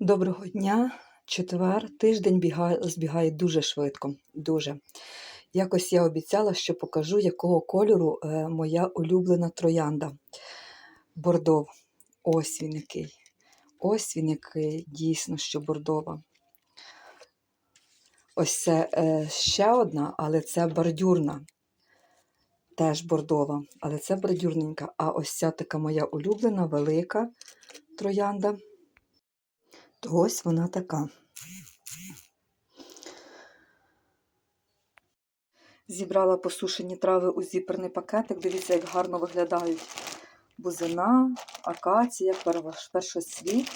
Доброго дня, четвер. Тиждень бігає, збігає дуже швидко. Дуже. Якось я обіцяла, що покажу, якого кольору е, моя улюблена троянда. Бордов. Ось він який. Ось він який, дійсно, що бордова. Ось це е, ще одна, але це бордюрна. Теж бордова, але це бордюрненька. А ось ця така моя улюблена, велика троянда. То ось вона така. Зібрала посушені трави у зіперний пакетик. Дивіться, як гарно виглядають. Бузина, акація, першоцвіт,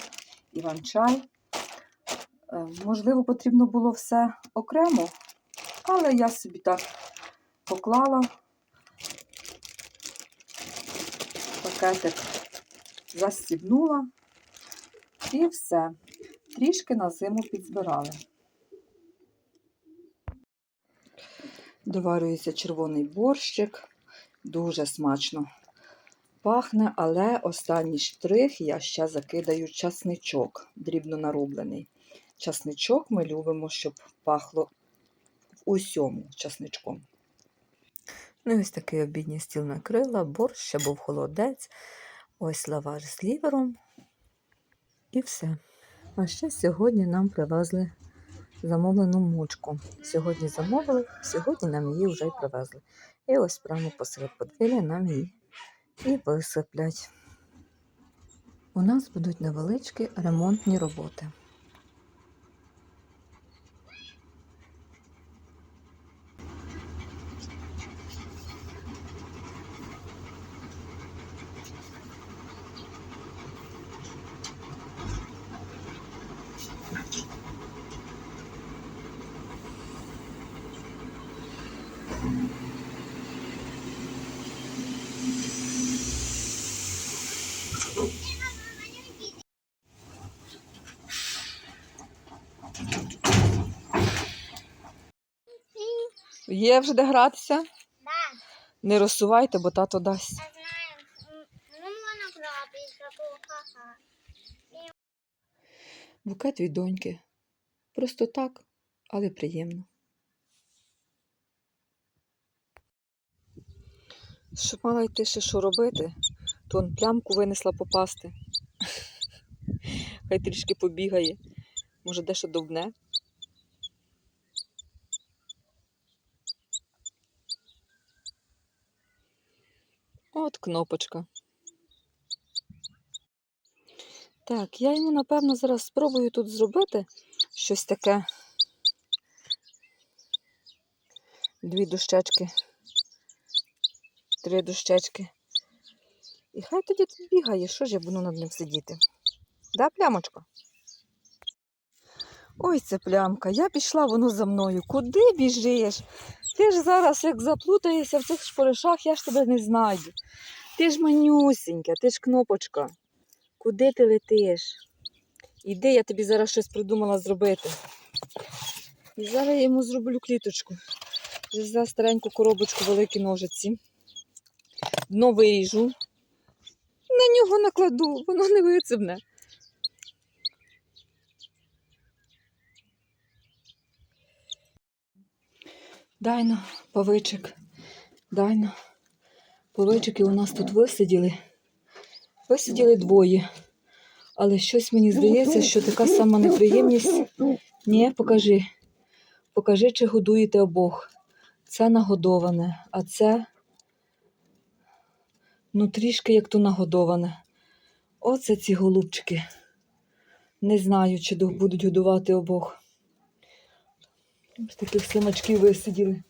іван-чай. Е, Можливо, потрібно було все окремо, але я собі так поклала пакетик, застібнула і все. Трішки на зиму підзбирали. Доварюється червоний борщик, дуже смачно пахне, але останній штрих я ще закидаю часничок, дрібно нарублений. Часничок ми любимо, щоб пахло усьому часничком. Ну ось такий обідній стіл накрила, борщ, ще був холодець, ось лаваш з лівером і все. А ще сьогодні нам привезли замовлену мучку. Сьогодні замовили, сьогодні нам її вже й привезли. І ось прямо посеред подвір'я нам її і висиплять. У нас будуть невеличкі ремонтні роботи. Є вже де гратися? Да, Не розсувайте, бо тато дасть. Ну. Букет від доньки. Просто так, але приємно. Щоб мала йти ще що робити, то он плямку винесла попасти. Хай трішки побігає. Може, дещо довбне. От кнопочка. Так, я йому, напевно, зараз спробую тут зробити щось таке. Дві дощечки. Три дощечки. І хай тоді тут бігає, що ж я буду над ним сидіти. Да, плямочка? Ой, це плямка. Я пішла, воно за мною. Куди біжиш? Ти ж зараз, як заплутаєшся в цих шпоришах, я ж тебе не знайду. Ти ж манюсенька, ти ж кнопочка. Куди ти летиш? Іди, я тобі зараз щось придумала зробити. І зараз я йому зроблю кліточку. Взяла стареньку коробочку, великі ножиці. Дно виріжу. На нього накладу, воно не вицебне. Дай на павичик. Дай на. Павичики у нас тут висиділи. Висиділи двоє. Але щось мені здається, що така сама неприємність. Ні, покажи. Покажи, чи годуєте обох. Це нагодоване, а це ну трішки як то нагодоване. Оце ці голубчики. Не знаю, чи будуть годувати обох. Ось таких самочків висиділи.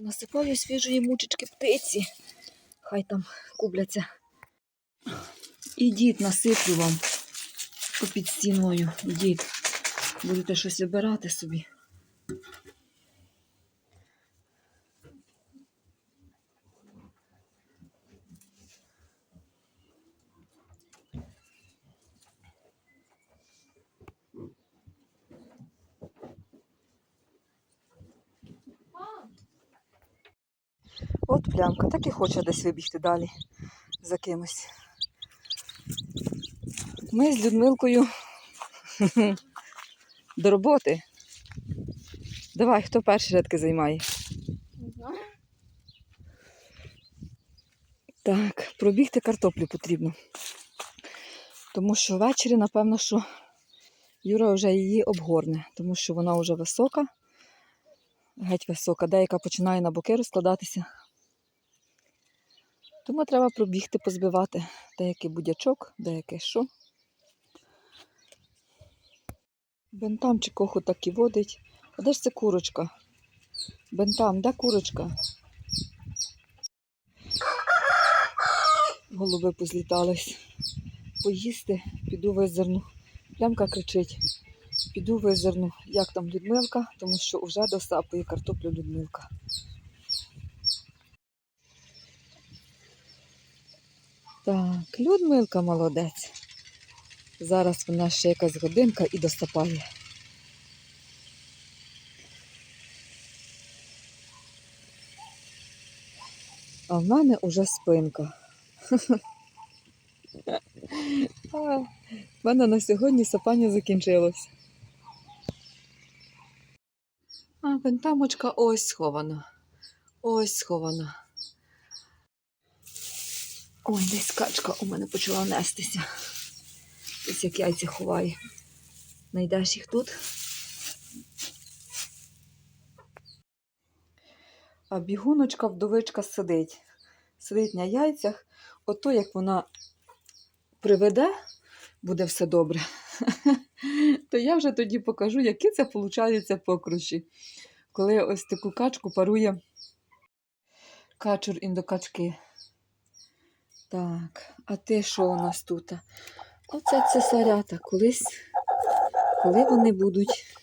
Насипаю свіжої мучечки птиці. Хай там кубляться. Ідіть, насиплю вам попід стіною. Ідіть. Будете щось обирати собі. От плямка, так і хоче десь вибігти далі за кимось. Ми з Людмилкою до роботи. Давай, хто перші рядки займає? Не знаю. Так, пробігти картоплю потрібно. Тому що ввечері, напевно, що Юра вже її обгорне, тому що вона вже висока, геть висока, деяка починає на боки розкладатися. Тому треба пробігти, позбивати деякий будячок, деяке що. Бентам чи коху так і водить. А де ж це курочка? Бентам, де курочка? Голуби позлітались. Поїсти, піду визирну. Плямка кричить. Піду визирну, як там Людмилка, тому що вже досапує картоплю Людмилка. Так, Людмилка молодець. Зараз вона ще якась годинка і досапає. А в мене уже спинка. В мене на сьогодні сапання закінчилось. А, пентамочка ось схована. Ось схована. Ой, десь качка у мене почала нестися. Ось як яйця ховає. Найдеш їх тут. А бігуночка, вдовичка сидить. Сидить на яйцях. Ото як вона приведе, буде все добре. То я вже тоді покажу, які це виходить покруші. Коли ось таку качку парує качур індокачки. Так, а ти що у нас тут? Оце цесарята. Колись, коли вони будуть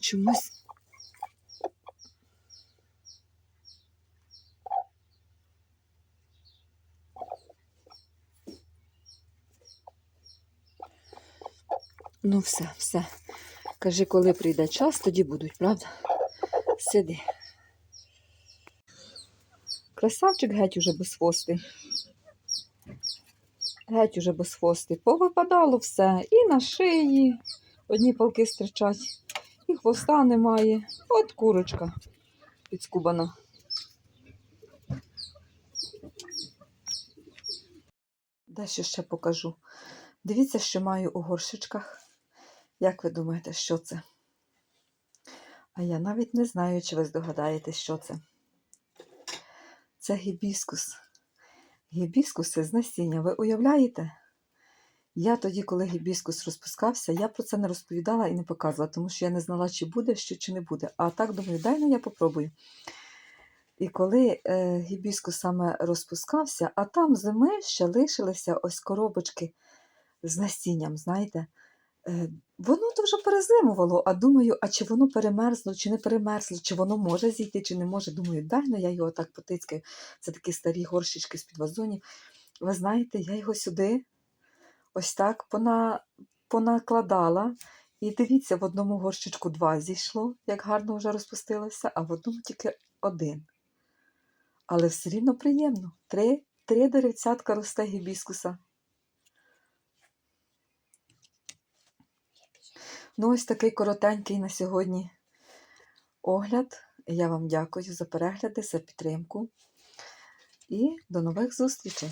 чомусь. Ну, все, все. Кажи, коли прийде час, тоді будуть, правда? Сиди. Красавчик геть уже безхвостий. Геть уже безхвостий. Повипадало все. І на шиї одні палки стирчать, і хвоста немає. От курочка підскубана. Дещо ще покажу. Дивіться, що маю у горшечках. Як ви думаєте, що це? А я навіть не знаю, чи ви здогадаєтесь, що це. Це гібіскус. Гібіскуси з насіння. Ви уявляєте? Я тоді, коли гібіскус розпускався, я про це не розповідала і не показувала, тому що я не знала, чи буде що, чи не буде. А так думаю, дай ну я попробую. І коли е, гібіскус саме розпускався, а там зими ще лишилися ось коробочки з насінням, знаєте. Е, Воно то вже перезимувало, а думаю, а чи воно перемерзло, чи не перемерзло, чи воно може зійти, чи не може. Думаю, дай ну я його так потицькаю. Це такі старі горщички з-під вазонів. Ви знаєте, я його сюди ось так пона, понакладала. І дивіться, в одному горщичку два зійшло, як гарно вже розпустилося, а в одному тільки один. Але все рівно приємно. Три, три деревцятка росте гібіскуса. Ну, ось такий коротенький на сьогодні огляд. Я вам дякую за перегляди, за підтримку. І до нових зустрічей!